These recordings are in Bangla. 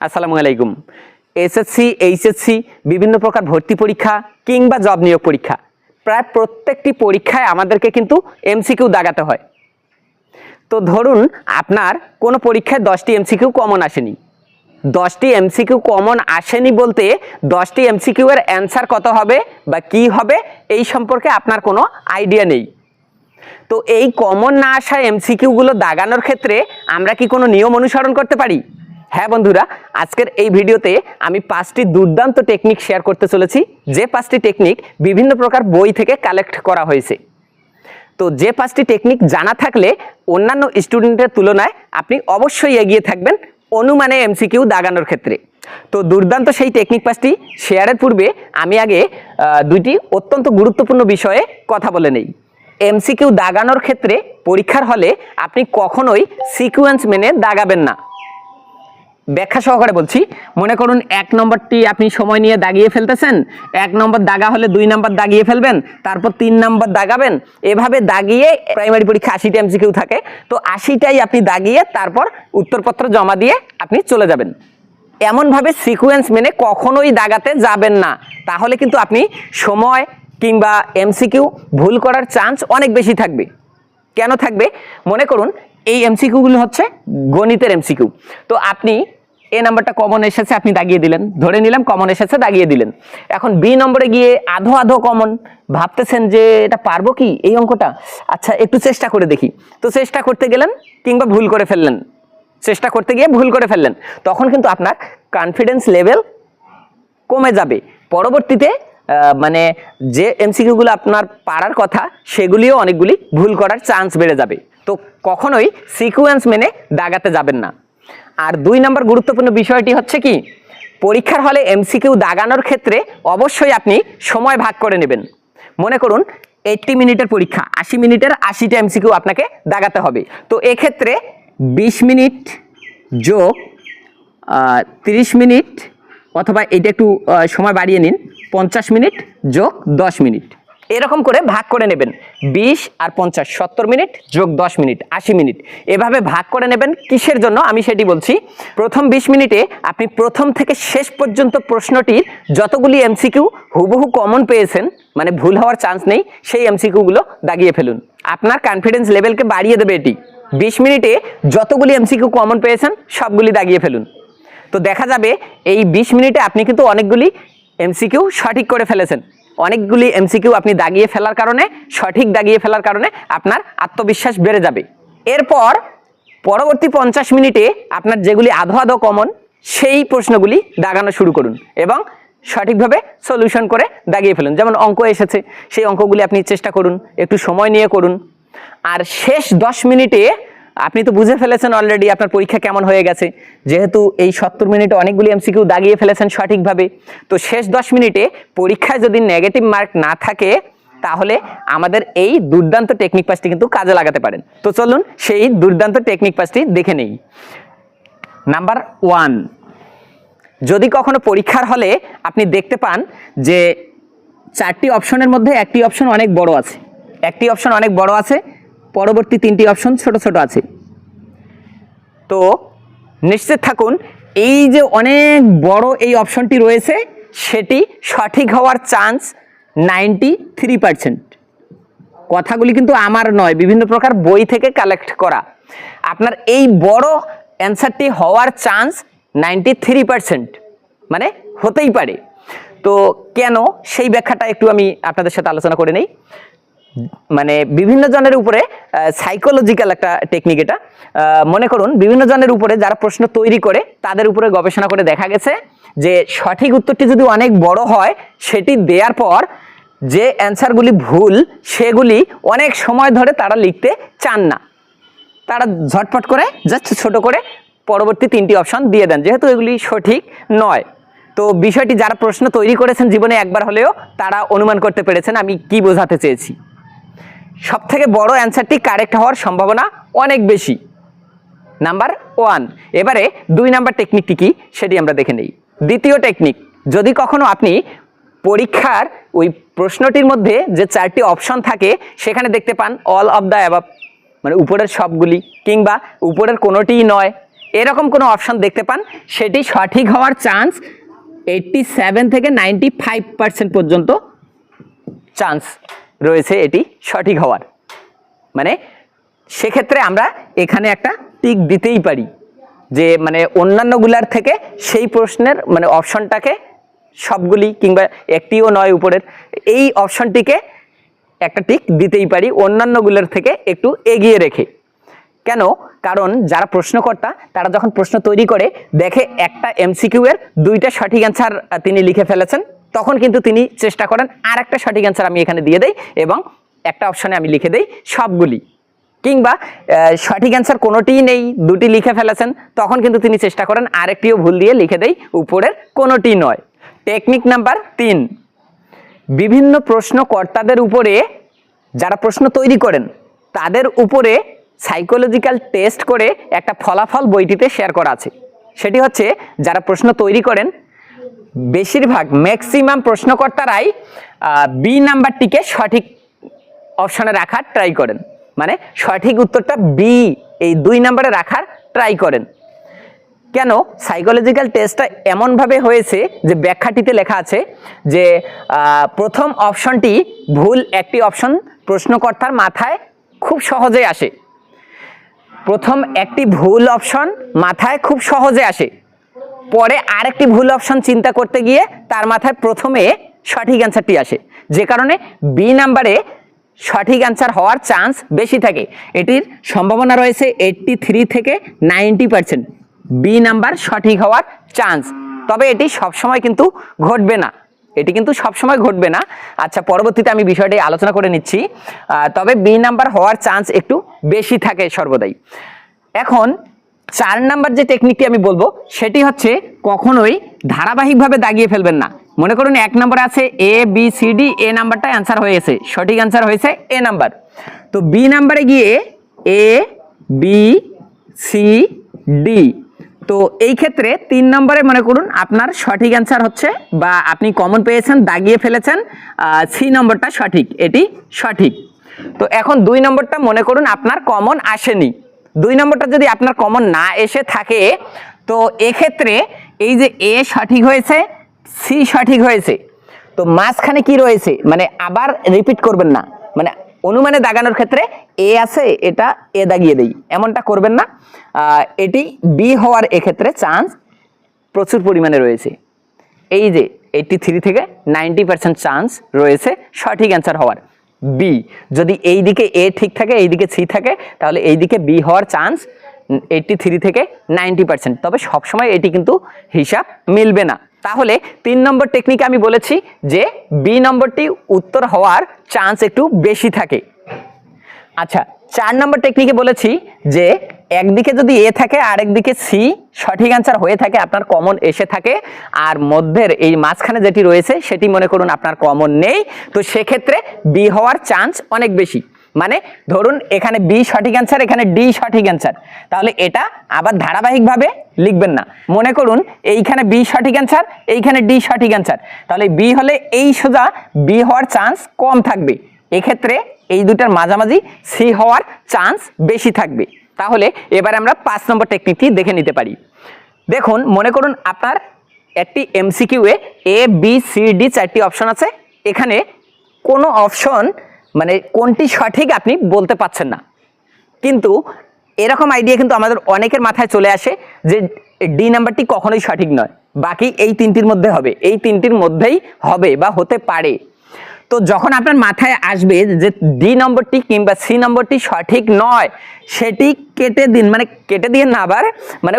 আসসালামু আলাইকুম। এসএসসি এইচএসসি বিভিন্ন প্রকার ভর্তি পরীক্ষা কিংবা জব নিয়োগ পরীক্ষা। প্রায় প্রত্যেকটি পরীক্ষায় আমাদেরকে কিন্তু এমসিকিউ দাগাতে হয়। তো ধরুন আপনার কোনো পরীক্ষায় দশটি এমসিকিউ কমন আসেনি। দশটি এমসিকিউ কমন আসেনি বলতে দশটি এমসিকিউ এর অ্যান্সার কত হবে বা কি হবে এই সম্পর্কে আপনার কোনো আইডিয়া নেই। তো এই কমন না আসা এমসিকিউগুলো দাগানোর ক্ষেত্রে আমরা কি কোনো নিয়ম অনুসরণ করতে পারি? হ্যাঁ বন্ধুরা, আজকের এই ভিডিওতে আমি পাঁচটি দুর্দান্ত টেকনিক শেয়ার করতে চলেছি। যে পাঁচটি টেকনিক বিভিন্ন প্রকার বই থেকে কালেক্ট করা হয়েছে। তো যে পাঁচটি টেকনিক জানা থাকলে অন্যান্য স্টুডেন্টের তুলনায় আপনি অবশ্যই এগিয়ে থাকবেন অনুমানে এমসিকিউ দাগানোর ক্ষেত্রে। তো দুর্দান্ত সেই টেকনিক পাঁচটি শেয়ারের পূর্বে আমি আগে দুইটি অত্যন্ত গুরুত্বপূর্ণ বিষয়ে কথা বলে নেই। এমসিকিউ দাগানোর ক্ষেত্রে পরীক্ষার হলে আপনি কখনোই সিকুয়েন্স মেনে দাগাবেন না। ব্যাখ্যা সহকারে বলছি। মনে করুন এক নম্বরটি আপনি সময় নিয়ে দাগিয়ে ফেলতেছেন। এক নম্বর দাগা হলে দুই নম্বর দাগিয়ে ফেলবেন। তারপর তিন নম্বর দাগাবেন। এভাবে দাগিয়ে প্রাইমারি পরীক্ষা আশিটা এমসিকিউ থাকে। তো আশিটাই আপনি দাগিয়ে তারপর উত্তরপত্র জমা দিয়ে আপনি চলে যাবেন। এমনভাবে সিকুয়েন্স মেনে কখনোই দাগাতে যাবেন না। তাহলে কিন্তু আপনি সময় কিংবা এমসিকিউ ভুল করার চান্স অনেক বেশি থাকবে। কেন থাকবে? মনে করুন এই এমসিকিউগুলো হচ্ছে গণিতের এমসিকিউ। তো আপনি এ নাম্বারটা কমন এসেছে, আপনি দাগিয়ে দিলেন। ধরে নিলাম কমন এসেছে, দাগিয়ে দিলেন। এখন বি নম্বরে গিয়ে আধো আধো কমন ভাবতেছেন যে এটা পারব কি? এই অঙ্কটা? আচ্ছা একটু চেষ্টা করে দেখি। তো চেষ্টা করতে গেলেন কিংবা ভুল করে ফেললেন। চেষ্টা করতে গিয়ে ভুল করে ফেললেন। তখন কিন্তু আপনার কনফিডেন্স লেভেল কমে যাবে। পরবর্তীতে মানে যে এমসিকিউগুলো আপনার পারার কথা, সেগুলিও অনেকগুলি ভুল করার চান্স বেড়ে যাবে। তো কখনোই সিকুয়েন্স মেনে দাগাতে যাবেন না। আর দুই নম্বর গুরুত্বপূর্ণ বিষয়টি হচ্ছে কি, পরীক্ষার হলে এমসিকিউ দাগানোর ক্ষেত্রে অবশ্যই আপনি সময় ভাগ করে নেবেন। মনে করুন এইটটি মিনিটের পরীক্ষা, আশি মিনিটের আশিটা এমসিকিউ আপনাকে দাগাতে হবে। তো এক্ষেত্রে বিশ মিনিট যোগ তিরিশ মিনিট, অথবা এটা একটু সময় বাড়িয়ে নিন, পঞ্চাশ মিনিট যোগ দশ মিনিট। এরকম করে ভাগ করে নেবেন। বিশ আর পঞ্চাশ, সত্তর মিনিট যোগ দশ মিনিট, আশি মিনিট। এভাবে ভাগ করে নেবেন, কিসের জন্য? আমি সেটি বলছি। প্রথম বিশ মিনিটে আপনি প্রথম থেকে শেষ পর্যন্ত প্রশ্নটির যতগুলি এমসিকিউ হুবহু কমন পেয়েছেন মানে ভুল হওয়ার চান্স নেই, সেই এমসিকিউগুলো দাগিয়ে ফেলুন। আপনার কনফিডেন্স লেভেলকে বাড়িয়ে দেবে এটি। বিশ মিনিটে যতগুলি এমসিকিউ কমন পেয়েছেন, সবগুলি দাগিয়ে ফেলুন। তো দেখা যাবে, এই বিশ মিনিটে আপনি কিন্তু অনেকগুলি এমসিকিউ সঠিক করে ফেলেছেন। অনেকগুলি এমসিকিউ আপনি দাগিয়ে ফেলার কারণে, সঠিক দাগিয়ে ফেলার কারণে আপনার আত্মবিশ্বাস বেড়ে যাবে। এরপর পরবর্তী পঞ্চাশ মিনিটে আপনার যেগুলি আধো আধো কমন সেই প্রশ্নগুলি দাগানো শুরু করুন এবং সঠিকভাবে সলিউশন করে দাগিয়ে ফেলুন। যেমন অঙ্ক এসেছে, সেই অঙ্কগুলি আপনি চেষ্টা করুন, একটু সময় নিয়ে করুন। আর শেষ দশ মিনিটে আপনি তো বুঝে ফেলেছেন অলরেডি আপনার পরীক্ষা কেমন হয়ে গেছে। যেহেতু এই সত্তর মিনিটে অনেকগুলি এমসিকিউ দাগিয়ে ফেলেছেন সঠিকভাবে। তো শেষ দশ মিনিটে পরীক্ষায় যদি নেগেটিভ মার্ক না থাকে, তাহলে আমাদের এই দুর্দান্ত টেকনিক পাসটি কিন্তু কাজে লাগাতে পারেন। তো চলুন সেই দুর্দান্ত টেকনিক পাসটি দেখে নেই। নাম্বার ওয়ান যদি কখনো পরীক্ষার হলে আপনি দেখতে পান যে চারটি অপশনের মধ্যে একটি অপশন অনেক বড় আছে। একটি অপশন অনেক বড় আছে পরবর্তী তিনটি অপশন ছোট ছোট আছে। তো নিশ্চিত থাকুন, এই যে অনেক বড় এই অপশনটি রয়েছে, সেটি সঠিক হওয়ার চান্স নাইনটি থ্রি পার্সেন্ট কথাগুলি কিন্তু আমার নয়, বিভিন্ন প্রকার বই থেকে কালেক্ট করা। আপনার এই বড় অ্যান্সারটি হওয়ার চান্স নাইনটি থ্রি পার্সেন্ট মানে হতেই পারে। তো কেন? সেই ব্যাখ্যাটা একটু আমি আপনাদের সাথে আলোচনা করে নেই। মানে বিভিন্ন জনের উপরে সাইকোলজিক্যাল একটা টেকনিক এটা। মনে করুন, বিভিন্ন জনের উপরে যারা প্রশ্ন তৈরি করে, তাদের উপরে গবেষণা করে দেখা গেছে যে সঠিক উত্তরটি যদি অনেক বড় হয়, সেটি দেওয়ার পর যে অ্যান্সারগুলি ভুল, সেগুলি অনেক সময় ধরে তারা লিখতে চান না। তারা ঝটপট করে, জাস্ট ছোট করে পরবর্তী তিনটি অপশন দিয়ে দেন, যেহেতু এগুলি সঠিক নয়। তো বিষয়টি যারা প্রশ্ন তৈরি করেছেন জীবনে একবার হলেও তারা অনুমান করতে পেরেছেন, আমি কি বোঝাতে চেয়েছি। সব থেকে বড় অ্যান্সারটি কারেক্ট হওয়ার সম্ভাবনা অনেক বেশি। Number one. এবারে দুই নাম্বার টেকনিকটি কি সেটি আমরা দেখে নেই। দ্বিতীয় টেকনিক, যদি কখনো আপনি পরীক্ষার ওই প্রশ্নটির মধ্যে যে চারটি অপশন থাকে, সেখানে দেখতে পান অল অফ দ্য অ্যাবাব মানে উপরের সবগুলি, কিংবা উপরের কোনোটিই নয়। এরকম কোনো অপশন দেখতে পান, সেটি সঠিক হওয়ার চান্স এইটটি সেভেন থেকে নাইনটি ফাইভ পার্সেন্ট পর্যন্ত চান্স রয়েছে এটি সঠিক হওয়ার। মানে সেক্ষেত্রে আমরা এখানে একটা টিক দিতেই পারি যে মানে অন্যান্যগুলার থেকে সেই প্রশ্নের মানে অপশনটাকে সবগুলি কিংবা একটিও নয় উপরের, এই অপশনটিকে একটা টিক দিতেই পারি, অন্যান্যগুলোর থেকে একটু এগিয়ে রেখে। কেন? কারণ যারা প্রশ্নকর্তা, তারা যখন প্রশ্ন তৈরি করে, দেখে একটা এমসিকিউ এর দুইটা সঠিক অ্যান্সার তিনি লিখে ফেলেছেন। তখন কিন্তু তিনি চেষ্টা করেন আর একটা সঠিক অ্যান্সার আমি এখানে দিয়ে দেই এবং একটা অপশনে আমি লিখে দেই সবগুলি। কিংবা সঠিক অ্যান্সার কোনোটিই নেই, দুটি লিখে ফেলেছেন, তখন কিন্তু তিনি চেষ্টা করেন আরেকটিও ভুল দিয়ে লিখে দেই, উপরের কোনোটি নয়। টেকনিক নাম্বার তিন। বিভিন্ন প্রশ্নকর্তাদের উপরে যারা প্রশ্ন তৈরি করেন, তাদের উপরে সাইকোলজিক্যাল টেস্ট করে একটা ফলাফল বইটিতে শেয়ার করা আছে। সেটি হচ্ছে, যারা প্রশ্ন তৈরি করেন বেশিরভাগ ম্যাক্সিমাম প্রশ্নকর্তারাই বি নাম্বারটিকে সঠিক অপশানে রাখার ট্রাই করেন। মানে সঠিক উত্তরটা বি এই দুই নাম্বারে রাখার ট্রাই করেন। কেন? সাইকোলজিক্যাল টেস্টটা এমনভাবে হয়েছে যে ব্যাখ্যাটিতে লেখা আছে যে প্রথম অপশনটি ভুল একটি অপশন প্রশ্নকর্তার মাথায় খুব সহজে আসে। প্রথম একটি ভুল অপশন মাথায় খুব সহজে আসে। পরে আরেকটি ভুল অপশন চিন্তা করতে গিয়ে তার মাথায় প্রথমে সঠিক অ্যান্সারটি আসে। যে কারণে বি নাম্বারে সঠিক অ্যান্সার হওয়ার চান্স বেশি থাকে। এটির সম্ভাবনা রয়েছে এইট্টি থ্রি থেকে নাইনটি পার্সেন্ট বি নাম্বার সঠিক হওয়ার চান্স তবে এটি সবসময় কিন্তু ঘটবে না। এটি কিন্তু সবসময় ঘটবে না। আচ্ছা পরবর্তীতে আমি বিষয়টি আলোচনা করে নিচ্ছি। তবে বি নাম্বার হওয়ার চান্স একটু বেশি থাকে সর্বদাই। এখন চার নাম্বার যে টেকনিকটি আমি বলব, সেটি হচ্ছে কখনোই ধারাবাহিকভাবে দাগিয়ে ফেলবেন না। মনে করুন এক নাম্বার আছে A B C D A নাম্বারটা অ্যান্সার হয়েছে। সঠিক অ্যান্সার হয়েছে এ নাম্বার। তো বি নাম্বারে গিয়ে এ বি সি ডি তো এই ক্ষেত্রে তিন নম্বরে মনে করুন আপনার সঠিক অ্যান্সার হচ্ছে বা আপনি কমন পেয়েছেন, দাগিয়ে ফেলেছেন সি নম্বরটা সঠিক, এটি সঠিক। তো এখন দুই নম্বরটা মনে করুন আপনার কমন আসেনি। দুই নম্বরটা যদি আপনার কমন না এসে থাকে, তো এক্ষেত্রে এই যে এ সঠিক হয়েছে সি সঠিক হয়েছে, তো মাঝখানে কি রয়েছে? মানে আবার রিপিট করবেন না। মানে অনুমানে দাগানোর ক্ষেত্রে এ আছে, এটা এ দাগিয়ে দেই। এমনটা করবেন না। এটি বি হওয়ার এক্ষেত্রে চান্স প্রচুর পরিমাণে রয়েছে। এই যে এইটটি থ্রি থেকে নাইনটি পার্সেন্ট চান্স রয়েছে সঠিক অ্যান্সার হওয়ার। বি যদি এই দিকে এ ঠিক থাকে, এই দিকে সি থাকে, তাহলে এই দিকে বি হওয়ার চান্স এইটটি থ্রি থেকে নাইনটি পার্সেন্ট তবে সবসময় এটি কিন্তু হিসাব মিলবে না। তাহলে তিন নম্বর টেকনিকে আমি বলেছি যে বি নম্বরটি উত্তর হওয়ার চান্স একটু বেশি থাকে। আচ্ছা চার নম্বর টেকনিকে বলেছি যে একদিকে যদি এ থাকে আর একদিকে সি, সঠিক অ্যান্সার হয়ে থাকে, আপনার কমন এসে থাকে। আর মধ্যের এই মাঝখানে যেটি রয়েছে, সেটি মনে করুন আপনার কমন নেই। তো সেক্ষেত্রে বি হওয়ার চান্স অনেক বেশি। মানে ধরুন এখানে বি সঠিক অ্যান্সার এখানে ডি সঠিক অ্যান্সার তাহলে এটা আবার ধারাবাহিকভাবে লিখবেন না। মনে করুন এইখানে বি সঠিক অ্যান্সার এইখানে ডি সঠিক অ্যান্সার তাহলে বি হলে এই সোজা বি হওয়ার চান্স কম থাকবে। এক্ষেত্রে এই দুটার মাঝামাঝি সি হওয়ার চান্স বেশি থাকবে। তাহলে এবার আমরা পাঁচ নম্বর টেকনিকটি দেখে নিতে পারি। দেখুন, মনে করুন আপনার একটি এমসিকিউ এ এ বি সি ডি চারটি অপশন আছে। এখানে কোনো অপশন মানে কোনটি সঠিক আপনি বলতে পাচ্ছেন না। কিন্তু এরকম আইডিয়া কিন্তু আমাদের অনেকের মাথায় চলে আসে যে ডি নাম্বারটি কখনোই সঠিক নয়। বাকি এই তিনটির মধ্যে হবে। এই তিনটির মধ্যেই হবে বা হতে পারে। তো যখন আপনার মাথায় আসবে যে ডি নম্বরটি কিংবা সি নম্বরটি সঠিক নয়, সেটি কেটে দিন মানে কেটে দিয়ে না আবার মানে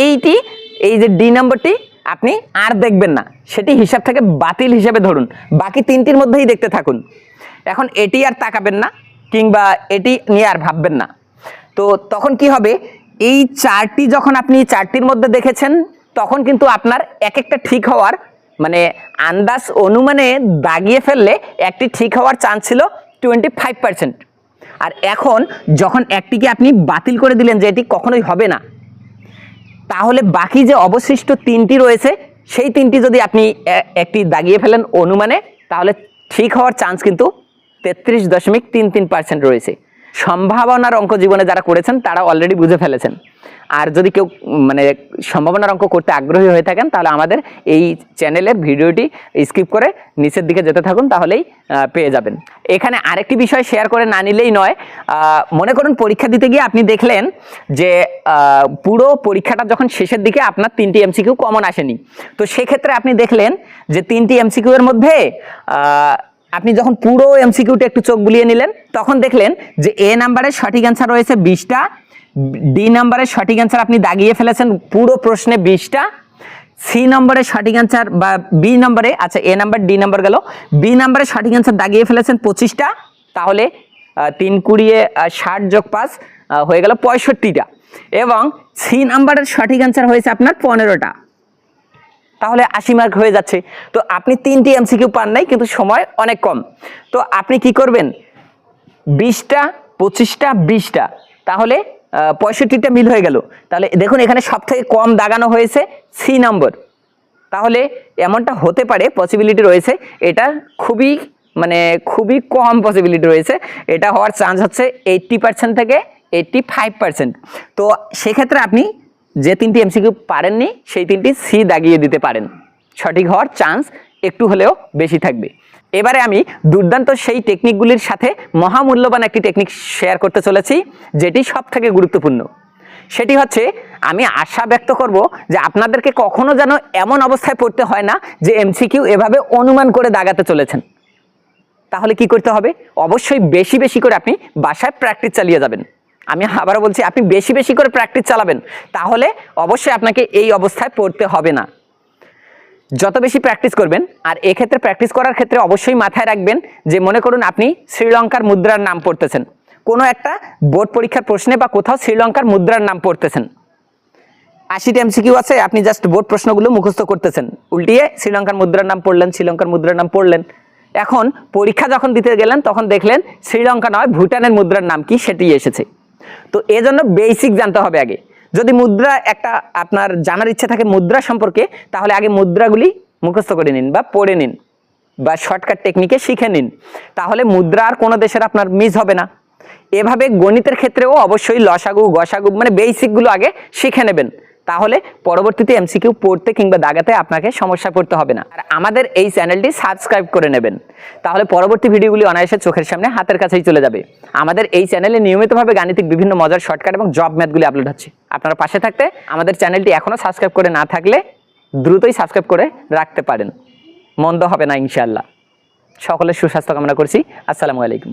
এইটি, এই যে ডি নম্বরটি আপনি আর দেখবেন না, সেটি হিসাব থেকে বাতিল হিসাবে ধরুন, বাকি তিনটির মধ্যেই দেখতে থাকুন। এখন এটি আর তাকাবেন না, কিংবা এটি নিয়ে আর ভাববেন না। তো তখন কি হবে, এই চারটি যখন আপনি চারটির মধ্যে দেখেছেন, তখন কিন্তু আপনার এক একটা ঠিক হওয়ার মানে আন্দাজ অনুমানে দাগিয়ে ফেললে একটি ঠিক হওয়ার চান্স ছিল টোয়েন্টি ফাইভ পার্সেন্ট আর এখন যখন একটিকে আপনি বাতিল করে দিলেন যে এটি কখনোই হবে না, তাহলে বাকি যে অবশিষ্ট তিনটি রয়েছে, সেই তিনটি যদি আপনি একটি দাগিয়ে ফেলেন অনুমানে, তাহলে ঠিক হওয়ার চান্স কিন্তু তেত্রিশ দশমিক তিন তিন পার্সেন্ট রয়েছে। সম্ভাবনার অঙ্ক জীবনে যারা করেছেন, তারা অলরেডি বুঝে ফেলেছেন। আর যদি কেউ মানে সম্ভাবনার অঙ্ক করতে আগ্রহী হয়ে থাকেন, তাহলে আমাদের এই চ্যানেলের ভিডিওটি স্কিপ করে নিচের দিকে যেতে থাকুন, তাহলেই পেয়ে যাবেন। এখানে আরেকটি বিষয় শেয়ার করে না নিলেই নয় মনে করুন পরীক্ষা দিতে গিয়ে আপনি দেখলেন যে পুরো পরীক্ষাটা যখন শেষের দিকে আপনার তিনটি এমসিকিউ কমন আসেনি। তো সেক্ষেত্রে আপনি দেখলেন যে তিনটি এমসিকিউ এর মধ্যে আপনি যখন পুরো এমসিকিউটা একটু চোখ বুলিয়ে নিলেন, তখন দেখলেন যে এ নাম্বারের সঠিক অ্যান্সার রয়েছে বিশটা ডি নাম্বারের সঠিক অ্যান্সার আপনি দাগিয়ে ফেলেছেন, পুরো প্রশ্নে বিশটা। সি নম্বরের সঠিক অ্যান্সার বা বি নম্বরে আচ্ছা এ নাম্বার ডি নাম্বার গেল। বি নাম্বারের সঠিক অ্যান্সার দাগিয়ে ফেলেছেন পঁচিশটা, তাহলে তিন কুড়িয়ে ষাট যোগ পাঁচ হয়ে গেল পঁয়ষট্টিটা। এবং সি নাম্বারের সঠিক অ্যান্সার হয়েছে আপনার পনেরোটা। তাহলে আশি মার্ক হয়ে যাচ্ছে। তো আপনি তিনটি এমসিকিউ পান নাই, কিন্তু সময় অনেক কম। তো আপনি কি করবেন? বিশটা, পঁচিশটা, বিশটা। তাহলে পঁয়ষট্টিটা মিল হয়ে গেল। তাহলে দেখুন, এখানে সব থেকে কম দাগানো হয়েছে সি নম্বর তাহলে এমনটা হতে পারে পসিবিলিটি রয়েছে। এটা খুবই মানে খুবই কম পসিবিলিটি রয়েছে। এটা হওয়ার চান্স হচ্ছে এইট্টি পার্সেন্ট থেকে এইট্টি ফাইভ পার্সেন্ট তো সেক্ষেত্রে আপনি যে তিনটি এমসিকিউ পারেননি, সেই তিনটি সি দাগিয়ে দিতে পারেন। সঠিক হওয়ার চান্স একটু হলেও বেশি থাকবে। এবারে আমি দুর্দান্ত সেই টেকনিকগুলির সাথে মহামূল্যবান একটি টেকনিক শেয়ার করতে চলেছি, যেটি সব থেকে গুরুত্বপূর্ণ। সেটি হচ্ছে, আমি আশা ব্যক্ত করব যে আপনাদেরকে কখনো যেন এমন অবস্থায় পড়তে হয় না যে এমসিকিউ এভাবে অনুমান করে দাগাতে চলেছেন। তাহলে কি করতে হবে? অবশ্যই বেশি বেশি করে আপনি বাসায় প্র্যাকটিস চালিয়ে যাবেন। আমি আবারও বলছি, আপনি বেশি বেশি করে প্র্যাকটিস চালাবেন। তাহলে অবশ্যই আপনাকে এই অবস্থায় পড়তে হবে না। যত বেশি প্র্যাকটিস করবেন, আর এক্ষেত্রে প্র্যাকটিস করার ক্ষেত্রে অবশ্যই মাথায় রাখবেন যে মনে করুন আপনি শ্রীলঙ্কার মুদ্রার নাম পড়তেছেন। কোনো একটা বোর্ড পরীক্ষার প্রশ্নে বা কোথাও শ্রীলঙ্কার মুদ্রার নাম পড়তেছেন। আশিটি এমসিকিউ আছে, আপনি জাস্ট বোর্ড প্রশ্নগুলো মুখস্থ করতেছেন। উল্টিয়ে শ্রীলঙ্কার মুদ্রার নাম পড়লেন, শ্রীলঙ্কার মুদ্রার নাম পড়লেন। এখন পরীক্ষা যখন দিতে গেলেন, তখন দেখলেন শ্রীলঙ্কা নয়, ভুটানের মুদ্রার নাম কি সেটি এসেছে। তো এজন্য বেসিক জানতে হবে আগে। যদি মুদ্রা একটা আপনার জানার ইচ্ছে থাকে মুদ্রা সম্পর্কে, তাহলে আগে মুদ্রাগুলি মুখস্থ করে নিন বা পড়ে নিন বা শর্টকাট টেকনিকে শিখে নিন। তাহলে মুদ্রা আর কোনো দেশের আপনার মিস হবে না। এভাবে গণিতের ক্ষেত্রেও অবশ্যই লসাগু, গসাগু মানে বেসিকগুলো আগে শিখে নেবেন। তাহলে পরবর্তীতে এমসিকিউ পড়তে কিংবা দাগাতে আপনাকে সমস্যা পড়তে হবে না। আর আমাদের এই চ্যানেলটি সাবস্ক্রাইব করে নেবেন। তাহলে পরবর্তী ভিডিওগুলি অনায়াসে চোখের সামনে হাতের কাছেই চলে যাবে। আমাদের এই চ্যানেলে নিয়মিতভাবে গাণিতিক বিভিন্ন মজার শর্টকাট এবং জব ম্যাথগুলি আপলোড হচ্ছে। আপনারা পাশে থাকতে আমাদের চ্যানেলটি এখনও সাবস্ক্রাইব করে না থাকলে দ্রুতই সাবস্ক্রাইব করে রাখতে পারেন। মন্দ হবে না ইনশাআল্লাহ। সকলের সুস্বাস্থ্য কামনা করছি। আসসালামু আলাইকুম।